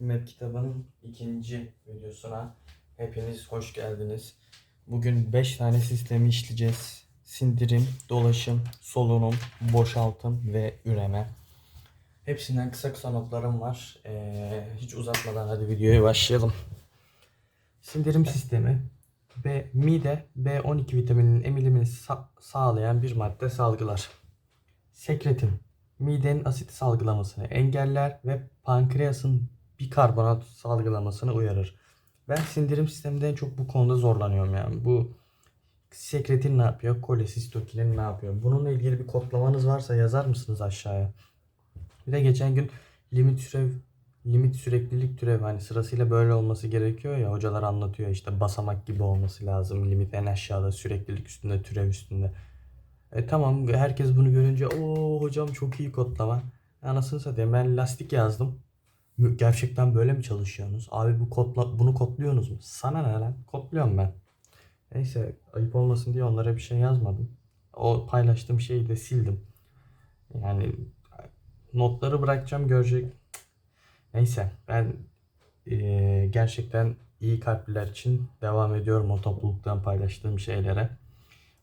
Map kitabının ikinci videosuna hepiniz hoş geldiniz. Bugün 5 tane sistemi işleyeceğiz. Sindirim, dolaşım, solunum, boşaltım ve üreme. Hepsinden kısa kısa notlarım var. Ee, hiç uzatmadan hadi videoya başlayalım. Sindirim sistemi B, mide B12 vitamininin emilimini sa- sağlayan bir madde salgılar. Sekretin midenin asit salgılamasını engeller ve pankreasın bikarbonat salgılamasını uyarır. Ben sindirim sisteminde en çok bu konuda zorlanıyorum yani. Bu sekretin ne yapıyor? Kolesistokinin ne yapıyor? Bununla ilgili bir kodlamanız varsa yazar mısınız aşağıya? Bir de geçen gün limit türev limit süreklilik türevi hani sırasıyla böyle olması gerekiyor ya hocalar anlatıyor işte basamak gibi olması lazım. Limit en aşağıda süreklilik üstünde türev üstünde. E tamam herkes bunu görünce o hocam çok iyi kodlama. Anasını satayım ben lastik yazdım. Gerçekten böyle mi çalışıyorsunuz? Abi bu kodla, bunu kodluyorsunuz mu? Sana ne lan? Kodluyorum ben. Neyse ayıp olmasın diye onlara bir şey yazmadım. O paylaştığım şeyi de sildim. Yani notları bırakacağım görecek. Neyse ben eee, gerçekten iyi kalpliler için devam ediyorum o topluluktan paylaştığım şeylere.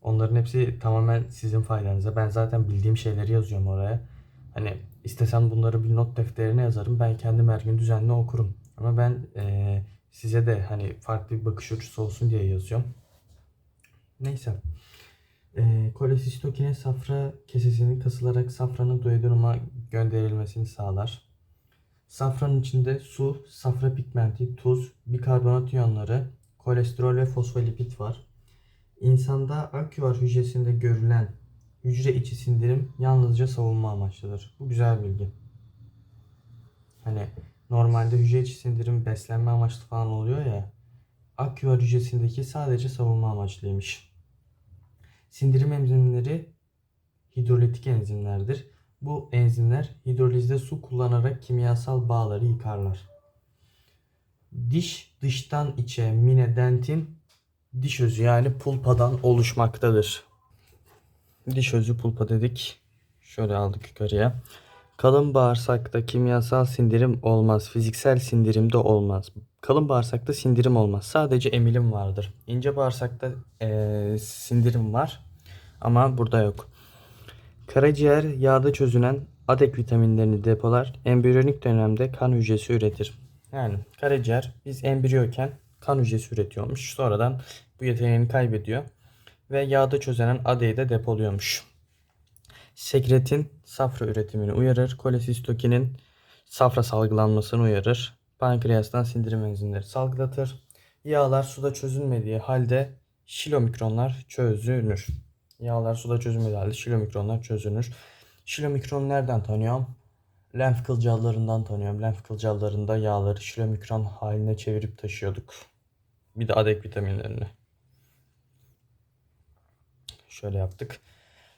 Onların hepsi tamamen sizin faydanıza. Ben zaten bildiğim şeyleri yazıyorum oraya. Hani istesem bunları bir not defterine yazarım. Ben kendim her gün düzenli okurum. Ama ben eee, size de hani farklı bir bakış açısı olsun diye yazıyorum. Neyse. Eee kolesistokinin safra kesesinin kasılarak safranın duodenuma gönderilmesini sağlar. Safranın içinde su, safra pigmenti, tuz, bikarbonat iyonları, kolesterol ve fosfolipid var. İnsanda aküvar hücresinde görülen hücre içi sindirim yalnızca savunma amaçlıdır. Bu güzel bilgi. Hani normalde hücre içi sindirim beslenme amaçlı falan oluyor ya. Aküvar hücresindeki sadece savunma amaçlıymış. Sindirim enzimleri hidrolitik enzimlerdir. Bu enzimler hidrolizde su kullanarak kimyasal bağları yıkarlar. Diş dıştan içe minedentin diş özü yani pulpadan oluşmaktadır. Diş özü pulpa dedik. Şöyle aldık yukarıya. Kalın bağırsakta kimyasal sindirim olmaz. Fiziksel sindirim de olmaz. Kalın bağırsakta sindirim olmaz. Sadece emilim vardır. İnce bağırsakta eee, sindirim var. Ama burada yok. Karaciğer yağda çözünen adek vitaminlerini depolar. Embriyonik dönemde kan hücresi üretir. Yani karaciğer biz embriyoken kan hücresi üretiyormuş. Sonradan bu yeteneğini kaybediyor. Ve yağda çözünen adeyi de depoluyormuş. Sekretin safra üretimini uyarır. Kolesistokinin safra salgılanmasını uyarır. Pankreastan sindirim enzimleri salgılatır. Yağlar suda çözülmediği halde şilomikronlar çözünür. Yağlar suda çözülmediği halde şilomikronlar çözünür. Şilomikron nereden tanıyorum? Lenf kılcallarından tanıyorum. Lenf kılcallarında yağları şilomikron haline çevirip taşıyorduk. Bir de adek vitaminlerini. Şöyle yaptık.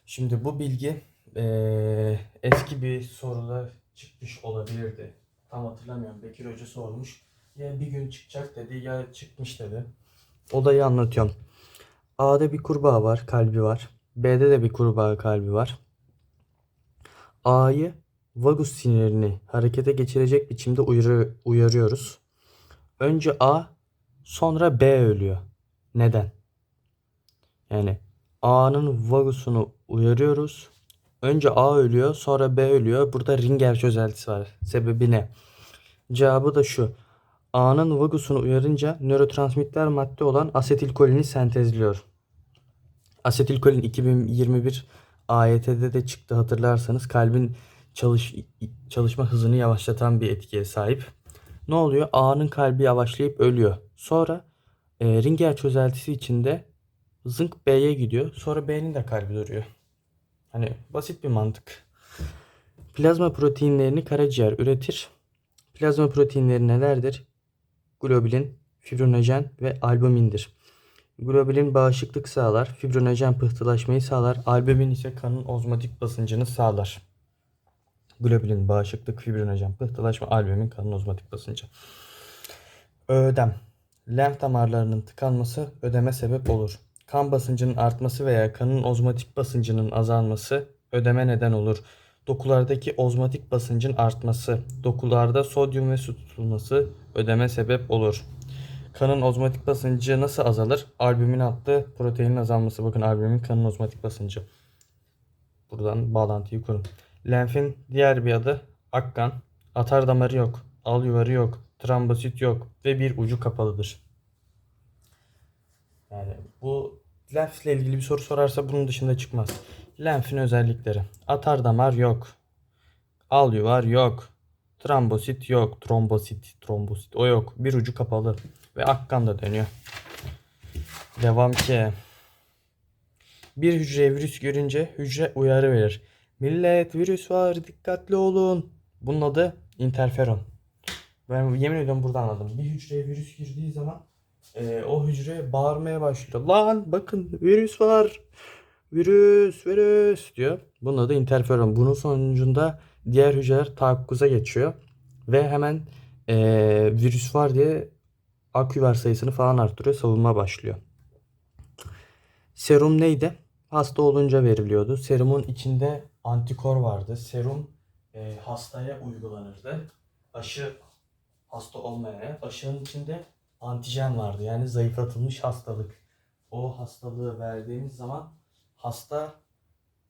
Şimdi bu bilgi eee, eski bir soruda çıkmış olabilirdi. Tam hatırlamıyorum. Bekir Hoca sormuş. Ya bir gün çıkacak dedi ya çıkmış dedi. Olayı anlatıyorum. A'da bir kurbağa var, kalbi var. B'de de bir kurbağa kalbi var. A'yı vagus sinirini harekete geçirecek biçimde uyarı- uyarıyoruz. Önce A, sonra B ölüyor. Neden? Yani A'nın vagusunu uyarıyoruz. Önce A ölüyor, sonra B ölüyor. Burada Ringer çözeltisi var. Sebebi ne? Cevabı da şu. A'nın vagusunu uyarınca nörotransmitter madde olan asetilkolini sentezliyor. Asetilkolin 2021 AYT'de de çıktı hatırlarsanız kalbin çalış çalışma hızını yavaşlatan bir etkiye sahip. Ne oluyor? A'nın kalbi yavaşlayıp ölüyor. Sonra e, Ringer çözeltisi içinde zınk B'ye gidiyor. Sonra B'nin de kalbi duruyor. Hani basit bir mantık. Plazma proteinlerini karaciğer üretir. Plazma proteinleri nelerdir? Globulin, fibrinojen ve albumindir. Globulin bağışıklık sağlar, fibrinojen pıhtılaşmayı sağlar, albumin ise kanın ozmotik basıncını sağlar. Globulin bağışıklık, fibrinojen pıhtılaşma, albumin kanın ozmotik basıncı. Ödem. Lenf damarlarının tıkanması ödeme sebep olur. Kan basıncının artması veya kanın ozmotik basıncının azalması ödeme neden olur. Dokulardaki ozmotik basıncın artması, dokularda sodyum ve su tutulması ödeme sebep olur. Kanın ozmotik basıncı nasıl azalır? Albümin attığı proteinin azalması. Bakın albümin kanın ozmotik basıncı. Buradan bağlantıyı kurun. Lenfin diğer bir adı akkan. Atar damarı yok. Al yuvarı yok. Trombosit yok. Ve bir ucu kapalıdır. Yani bu lenfle ilgili bir soru sorarsa bunun dışında çıkmaz. Lenfin özellikleri. Atar damar yok. Al yuvar yok. Trombosit yok. Trombosit, trombosit o yok. Bir ucu kapalı ve akkan da dönüyor. Devam ki. Bir hücreye virüs görünce hücre uyarı verir. Millet virüs var dikkatli olun. Bunun adı interferon. Ben yemin ediyorum burada anladım. Bir hücreye virüs girdiği zaman e, o hücre bağırmaya başlıyor. Lan bakın virüs var. Virüs, virüs diyor. Bunun adı interferon. Bunun sonucunda diğer hücreler tahakkuza geçiyor. Ve hemen e, virüs var diye aküver sayısını falan arttırıyor. Savunma başlıyor. Serum neydi? Hasta olunca veriliyordu. Serumun içinde antikor vardı. Serum e, hastaya uygulanırdı. Aşı hasta olmayana. Aşının içinde antijen vardı. Yani zayıflatılmış hastalık. O hastalığı verdiğimiz zaman hasta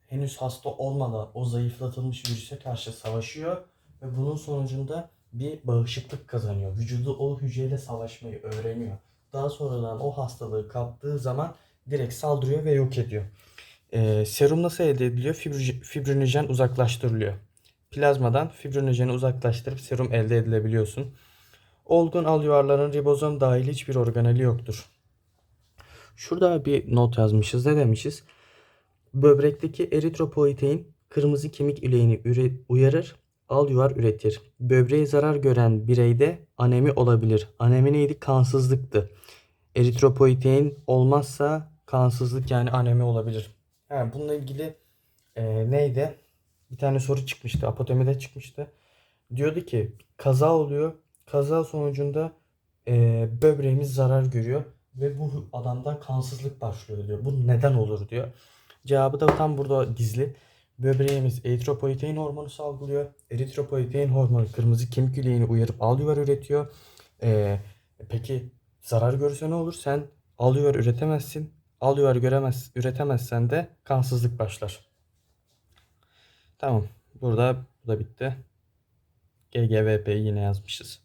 henüz hasta olmadan o zayıflatılmış virüse karşı savaşıyor ve bunun sonucunda bir bağışıklık kazanıyor. Vücudu o hücreyle savaşmayı öğreniyor. Daha sonradan o hastalığı kaptığı zaman direkt saldırıyor ve yok ediyor. Ee, serum nasıl elde ediliyor? Fibri- fibrinojen uzaklaştırılıyor. Plazmadan fibrinojeni uzaklaştırıp serum elde edilebiliyorsun. Olgun alüvarların ribozom dahil hiçbir organeli yoktur. Şurada bir not yazmışız. Ne demişiz? Böbrekteki eritropoietin kırmızı kemik ileğini uyarır, alüvar üretir. Böbreğe zarar gören bireyde anemi olabilir. Anemi neydi? Kansızlıktı. Eritropoietin olmazsa kansızlık yani anemi olabilir. Ha, bununla ilgili e, neydi? Bir tane soru çıkmıştı. Apotemide çıkmıştı. Diyordu ki kaza oluyor. Kaza sonucunda e, böbreğimiz zarar görüyor. Ve bu adamda kansızlık başlıyor diyor. Bu neden olur diyor. Cevabı da tam burada gizli. Böbreğimiz eritropoietin hormonu salgılıyor. Eritropoietin hormonu kırmızı kemik ileğini uyarıp alüvar üretiyor. Ee, peki zarar görürse ne olur? Sen alüvar üretemezsin. Alüvar göremez, üretemezsen de kansızlık başlar. Tamam. Burada bu da bitti. GGVP'yi yine yazmışız.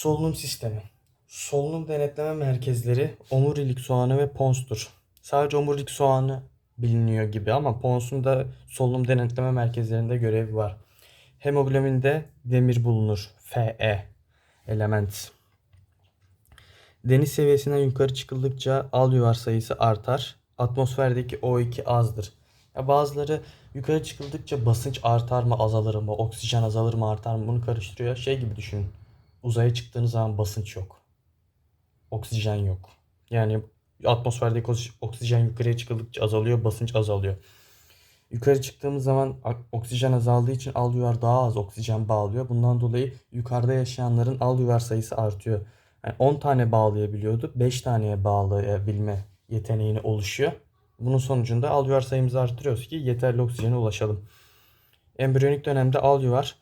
Solunum sistemi. Solunum denetleme merkezleri omurilik soğanı ve ponstur. Sadece omurilik soğanı biliniyor gibi ama ponsun da solunum denetleme merkezlerinde görevi var. Hemoglobinde demir bulunur. Fe element. Deniz seviyesinden yukarı çıkıldıkça alüvar sayısı artar. Atmosferdeki O2 azdır. Ya bazıları yukarı çıkıldıkça basınç artar mı azalır mı, oksijen azalır mı artar mı bunu karıştırıyor. Şey gibi düşünün. Uzaya çıktığınız zaman basınç yok. Oksijen yok. Yani atmosferdeki oks- oksijen yukarıya çıkıldıkça azalıyor, basınç azalıyor. Yukarı çıktığımız zaman oksijen azaldığı için alüvar daha az oksijen bağlıyor. Bundan dolayı yukarıda yaşayanların alüvar sayısı artıyor. Yani 10 tane bağlayabiliyordu. 5 taneye bağlayabilme yeteneğini oluşuyor. Bunun sonucunda alüvar sayımızı arttırıyoruz ki yeterli oksijene ulaşalım. Embriyonik dönemde alüvar,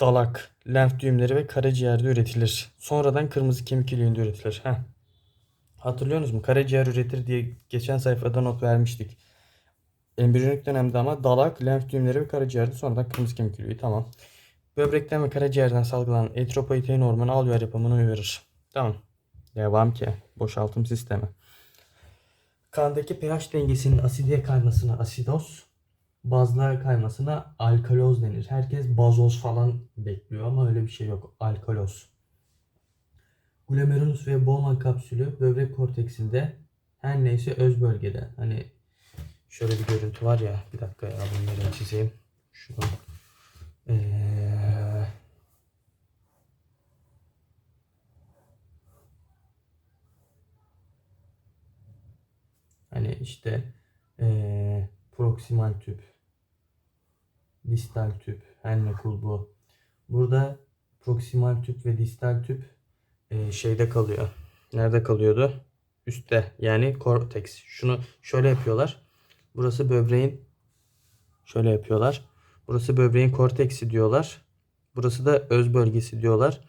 dalak, lenf düğümleri ve karaciğerde üretilir. Sonradan kırmızı kemik iliğinde üretilir. Heh. Hatırlıyorsunuz mu? Karaciğer üretir diye geçen sayfada not vermiştik. Embriyonik dönemde ama dalak, lenf düğümleri ve karaciğerde sonradan kırmızı kemik iliği. Tamam. Böbrekten ve karaciğerden salgılanan eritropoietin hormonu alüvar yapımını uyarır. Tamam. Devam ki. Boşaltım sistemi. Kandaki pH dengesinin asidiye kaymasına asidoz, bazlığa kaymasına alkaloz denir. Herkes bazoz falan bekliyor ama öyle bir şey yok. Alkaloz. Glomerulus ve Bowman kapsülü böbrek korteksinde her neyse öz bölgede. Hani şöyle bir görüntü var ya. Bir dakika ya bunları çizeyim. Şunu. Ee, hani işte ee, proksimal tüp, distal tüp, her ne kul bu. Burada proksimal tüp ve distal tüp ee, şeyde kalıyor. Nerede kalıyordu? Üstte yani korteks. Şunu şöyle yapıyorlar. Burası böbreğin şöyle yapıyorlar. Burası böbreğin korteksi diyorlar. Burası da öz bölgesi diyorlar.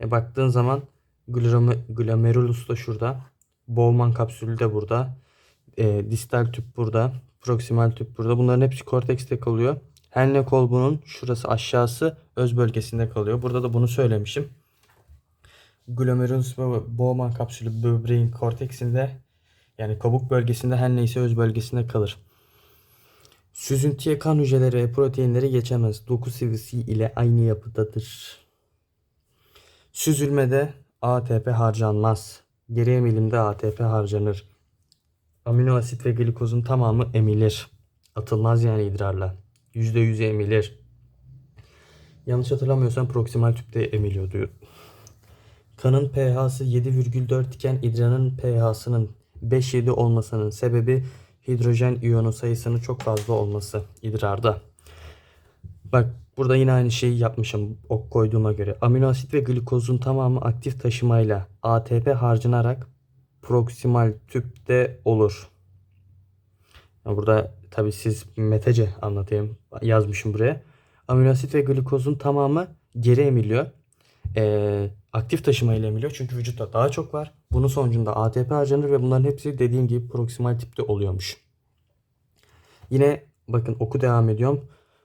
E baktığın zaman glome- glomerulus da şurada. Bowman kapsülü de burada. E, distal tüp burada. Proksimal tüp burada. Bunların hepsi kortekste kalıyor. Henle kolbunun şurası aşağısı öz bölgesinde kalıyor. Burada da bunu söylemişim. Glomerulus Bowman kapsülü böbreğin korteksinde yani kabuk bölgesinde her neyse öz bölgesinde kalır. Süzüntüye kan hücreleri ve proteinleri geçemez. Doku sıvısı ile aynı yapıdadır. Süzülmede ATP harcanmaz. Geri emilimde ATP harcanır. Amino asit ve glikozun tamamı emilir. Atılmaz yani idrarla. %100 emilir. Yanlış hatırlamıyorsam proksimal tüpte emiliyordu. Kanın pH'sı 7,4 iken idrarın pH'sının 5-7 olmasının sebebi hidrojen iyonu sayısının çok fazla olması idrarda. Bak burada yine aynı şeyi yapmışım ok koyduğuma göre. Amino asit ve glikozun tamamı aktif taşımayla ATP harcanarak proksimal tüpte olur. Burada tabi siz metece anlatayım yazmışım buraya. Amino asit ve glikozun tamamı geri emiliyor. Ee, aktif taşımayla emiliyor çünkü vücutta daha çok var. Bunun sonucunda ATP harcanır ve bunların hepsi dediğim gibi proksimal tipte oluyormuş. Yine bakın oku devam ediyorum.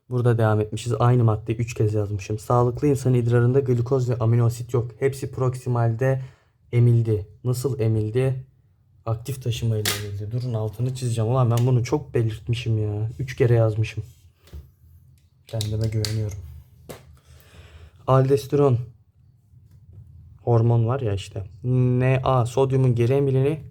Burada devam etmişiz. Aynı maddeyi 3 kez yazmışım. Sağlıklı insan idrarında glikoz ve amino asit yok. Hepsi proksimalde emildi. Nasıl emildi? Aktif taşımayla emildi. Durun altını çizeceğim. Ulan ben bunu çok belirtmişim ya. 3 kere yazmışım. Kendime güveniyorum. Aldosteron hormon var ya işte. Na sodyumun geri emilini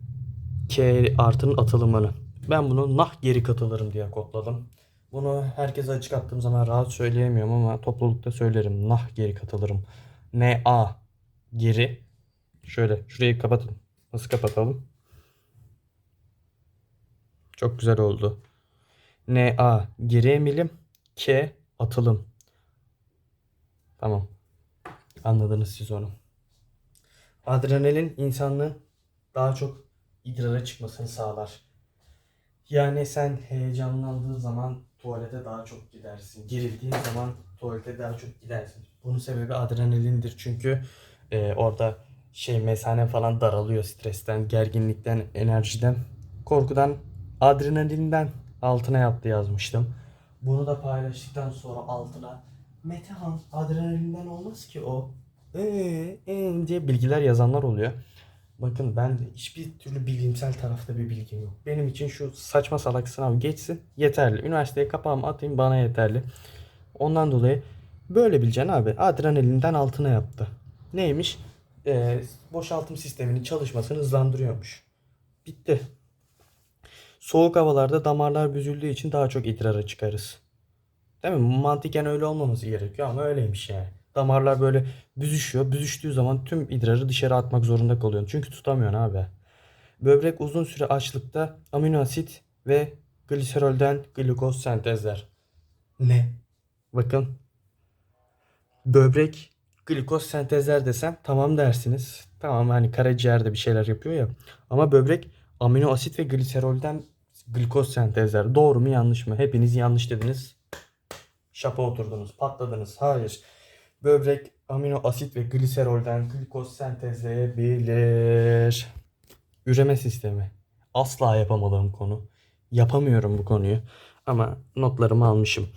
K artının atılımını. Ben bunu nah geri katılırım diye kodladım. Bunu herkese açık attığım zaman rahat söyleyemiyorum ama toplulukta söylerim. Nah geri katılırım. Na geri. Şöyle şurayı kapatın. Nasıl kapatalım? Çok güzel oldu. Na geri emilim. K atılım. Tamam. Anladınız siz onu. Adrenalin insanlığın daha çok idrara çıkmasını sağlar. Yani sen heyecanlandığın zaman tuvalete daha çok gidersin. Gerildiğin zaman tuvalete daha çok gidersin. Bunun sebebi adrenalindir çünkü e, orada şey mesane falan daralıyor stresten, gerginlikten, enerjiden, korkudan, adrenalinden altına yaptı yazmıştım. Bunu da paylaştıktan sonra altına Metehan adrenalinden olmaz ki o. Ee, ee diye bilgiler yazanlar oluyor. Bakın ben de hiçbir türlü bilimsel tarafta bir bilgim yok. Benim için şu saçma salak sınav geçsin yeterli. Üniversiteye kapağımı atayım bana yeterli. Ondan dolayı böyle bileceksin abi. Adrenalinden altına yaptı. Neymiş? Ee, boşaltım sisteminin çalışmasını hızlandırıyormuş. Bitti. Soğuk havalarda damarlar büzüldüğü için daha çok idrara çıkarız. Değil mi? Mantıken öyle olmaması gerekiyor ama öyleymiş yani. Damarlar böyle büzüşüyor. Büzüştüğü zaman tüm idrarı dışarı atmak zorunda kalıyorsun. Çünkü tutamıyorsun abi. Böbrek uzun süre açlıkta amino asit ve gliserolden glikoz sentezler. Ne? Bakın. Böbrek glikoz sentezler desem tamam dersiniz. Tamam hani karaciğerde bir şeyler yapıyor ya. Ama böbrek amino asit ve gliserolden glikoz sentezler. Doğru mu yanlış mı? Hepiniz yanlış dediniz. Şapa oturdunuz, patladınız. Hayır. Böbrek amino asit ve gliserolden glikoz sentezleyebilir. Üreme sistemi. Asla yapamadığım konu. Yapamıyorum bu konuyu. Ama notlarımı almışım.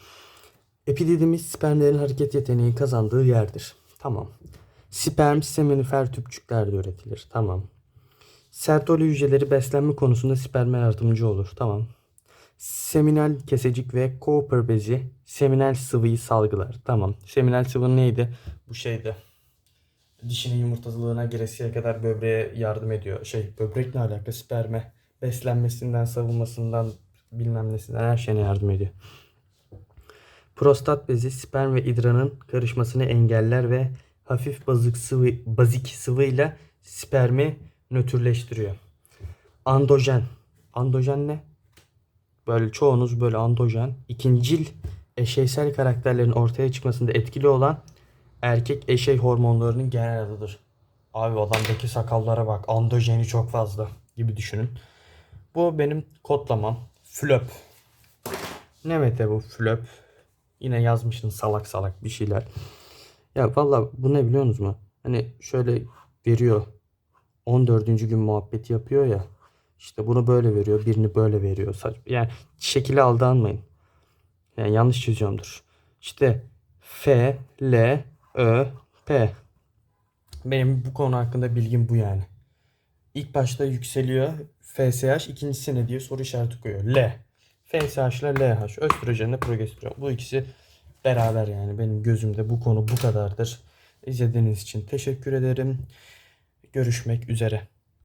Epididimiz spermlerin hareket yeteneği kazandığı yerdir. Tamam. Sperm seminifer tüpçüklerde üretilir. Tamam. Sertoli hücreleri beslenme konusunda sperme yardımcı olur. Tamam. Seminal kesecik ve Cooper bezi seminal sıvıyı salgılar. Tamam. Seminal sıvı neydi? Bu şeydi. Dişinin yumurtalılığına giresiye kadar böbreğe yardım ediyor. Şey böbrek ne alaka? Sperme. Beslenmesinden, savunmasından bilmem nesinden her şeyine yardım ediyor. Prostat bezi sperm ve idrarın karışmasını engeller ve hafif bazık sıvı bazik sıvıyla spermi nötrleştiriyor. Andojen. Andojen ne? Böyle çoğunuz böyle andojen. ikincil eşeysel karakterlerin ortaya çıkmasında etkili olan erkek eşey hormonlarının genel adıdır. Abi adamdaki sakallara bak. Andojeni çok fazla gibi düşünün. Bu benim kodlamam. Flöp. Ne mete bu flöp? Yine yazmışsın salak salak bir şeyler. Ya valla bu ne biliyor musunuz mu? Hani şöyle veriyor. 14. gün muhabbeti yapıyor ya. İşte bunu böyle veriyor. Birini böyle veriyor. Yani şekile aldanmayın. Yani yanlış çiziyorumdur. İşte F, L, Ö, P. Benim bu konu hakkında bilgim bu yani. İlk başta yükseliyor. FSH ikincisine diye soru işareti koyuyor. L. FSH ile LH. Östrojenle progesteron. Bu ikisi beraber yani benim gözümde bu konu bu kadardır. İzlediğiniz için teşekkür ederim. Görüşmek üzere.